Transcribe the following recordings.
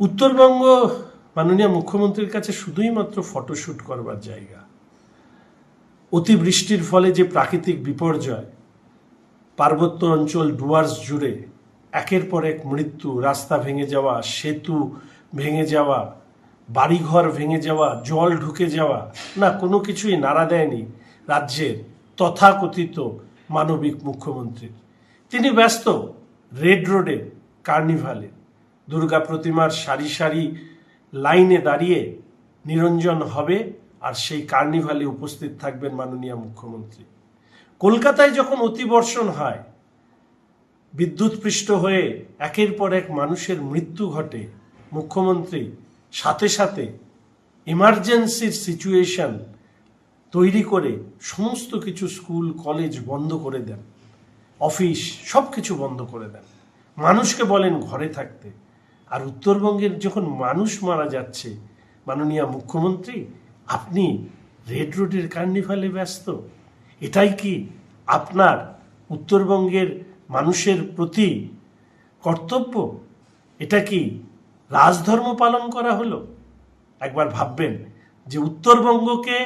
উত্তরবঙ্গ মাননীয় মুখ্যমন্ত্রীর কাছে শুধুই মাত্র ফটোশ্যুট করবার জায়গা। অতিবৃষ্টির ফলে যে প্রাকৃতিক বিপর্যয়, পার্বত্য অঞ্চল ডুয়ার্স জুড়ে একের পর এক মৃত্যু, রাস্তা ভেঙে যাওয়া, সেতু ভেঙে যাওয়া, বাড়িঘর ভেঙে যাওয়া, জল ঢুকে যাওয়া, না, কোনো কিছুই নাড়া দেয়নি রাজ্যের তথাকথিত মানবিক মুখ্যমন্ত্রীর। তিনি ব্যস্ত রেড রোডে, কার্নিভালে। দুর্গা প্রতিমার সারি সারি লাইনে দাঁড়িয়ে নিরঞ্জন হবে আর সেই কার্নিভালে উপস্থিত থাকবেন মাননীয় মুখ্যমন্ত্রী। কলকাতায় যখন অতিবর্ষণ হয় বিদ্যুৎপৃষ্ট হয়ে একের পর এক মানুষের মৃত্যু ঘটে, মুখ্যমন্ত্রী সাথে সাথে ইমার্জেন্সির সিচুয়েশন তৈরি করে সমস্ত কিছু স্কুল, কলেজ বন্ধ করে দেন, অফিস সব কিছু বন্ধ করে দেন। মানুষকে বলেন ঘরে থাকতে। আর উত্তরবঙ্গের যখন মানুষ মারা যাচ্ছে, মাননীয় মুখ্যমন্ত্রী, আপনি রেড রোডের কার্নিভালে ব্যস্ত। এটাই কি আপনার উত্তরবঙ্গের মানুষের প্রতি কর্তব্য? এটা কি রাজধর্ম পালন করা হলো? একবার ভাববেন যে উত্তরবঙ্গকে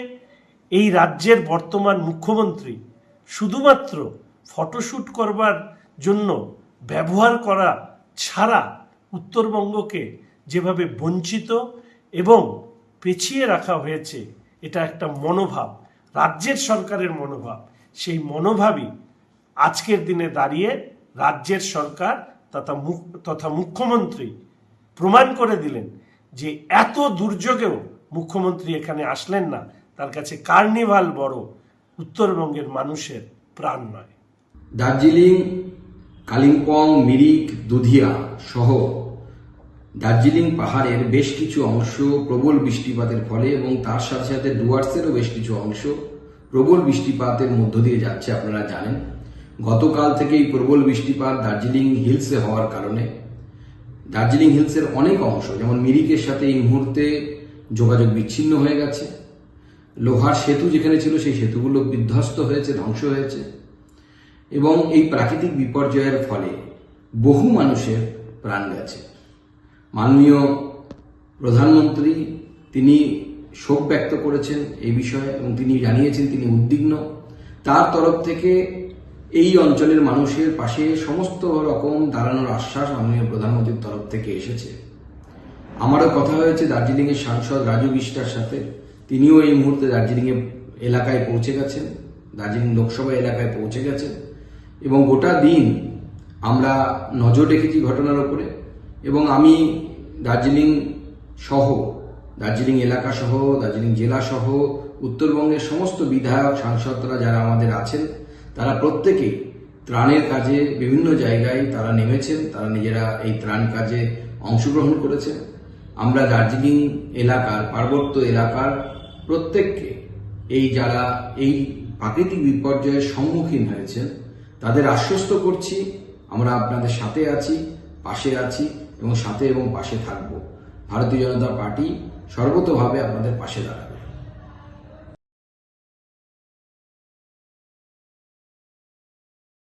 এই রাজ্যের বর্তমান মুখ্যমন্ত্রী শুধুমাত্র ফটোশ্যুট করবার জন্য ব্যবহার করা ছাড়া উত্তরবঙ্গকে যেভাবে বঞ্চিত এবং পেছিয়ে রাখা হয়েছে, এটা একটা মনোভাব, রাজ্যের সরকারের মনোভাব। সেই মনোভাবই আজকের দিনে দাঁড়িয়ে রাজ্যের সরকার তথা তথা মুখ্যমন্ত্রী প্রমাণ করে দিলেন যে এত দুর্যোগেও মুখ্যমন্ত্রী এখানে আসলেন না। তার কাছে কার্নিভাল বড় উত্তরবঙ্গের মানুষের প্রাণ নয়। দার্জিলিং, কালিম্পং, মিরিক, দুধিয়া সহ দার্জিলিং পাহাড়ের বেশ কিছু অংশ প্রবল বৃষ্টিপাতের ফলে এবং তার সাথে সাথে ডুয়ার্সেরও বেশ কিছু অংশ প্রবল বৃষ্টিপাতের মধ্য দিয়ে যাচ্ছে, আপনারা জানেন। গতকাল থেকেই প্রবল বৃষ্টিপাত দার্জিলিং হিলসে হওয়ার কারণে। দার্জিলিং হিলসের অনেক অংশ, যেমন মিরিকের সাথে এই মুহূর্তে যোগাযোগ বিচ্ছিন্ন হয়ে গেছে। লোহার সেতু যেখানে ছিল, সেই সেতুগুলো বিধ্বস্ত হয়েছে, ধ্বংস হয়েছে। এবং এই প্রাকৃতিক বিপর্যয়ের ফলে বহু মানুষের প্রাণ গেছে। মাননীয় প্রধানমন্ত্রী, তিনি শোক ব্যক্ত করেছেন এই বিষয়ে এবং তিনি জানিয়েছেন তিনি উদ্বিগ্ন। তার তরফ থেকে এই অঞ্চলের মানুষের পাশে সমস্ত রকম দাঁড়ানোর আশ্বাস মাননীয় প্রধানমন্ত্রীর তরফ থেকে এসেছে। আমারও কথা হয়েছে দার্জিলিংয়ের সাংসদ রাজু বিষ্টার সাথে। তিনিও এই মুহূর্তে দার্জিলিংয়ে এলাকায় পৌঁছে গেছেন, দার্জিলিং লোকসভা এলাকায় পৌঁছে গেছেন এবং গোটা দিন আমরা নজর রেখেছি ঘটনার ওপরে এবং আমি দার্জিলিং সহ, দার্জিলিং এলাকা সহ, দার্জিলিং জেলা সহ, উত্তরবঙ্গের সমস্ত বিধায়ক, সাংসদরা যারা আমাদের আছেন, তারা প্রত্যেকেই ত্রাণের কাজে বিভিন্ন জায়গায় তারা নেমেছেন, তারা নিজেরা এই ত্রাণ কাজে অংশগ্রহণ করেছেন। আমরা দার্জিলিং এলাকার, পার্বত্য এলাকার প্রত্যেককে এই যারা এই প্রাকৃতিক বিপর্যয়ের সম্মুখীন হয়েছেন, তাদের আশ্বস্ত করছি, আমরা আপনাদের সাথে আছি। পাশে আছি এবং সাথে এবং পাশে থাকব। ভারতীয় জনতা পার্টি সর্বতভাবে আপনাদের পাশে দাঁড়াবে।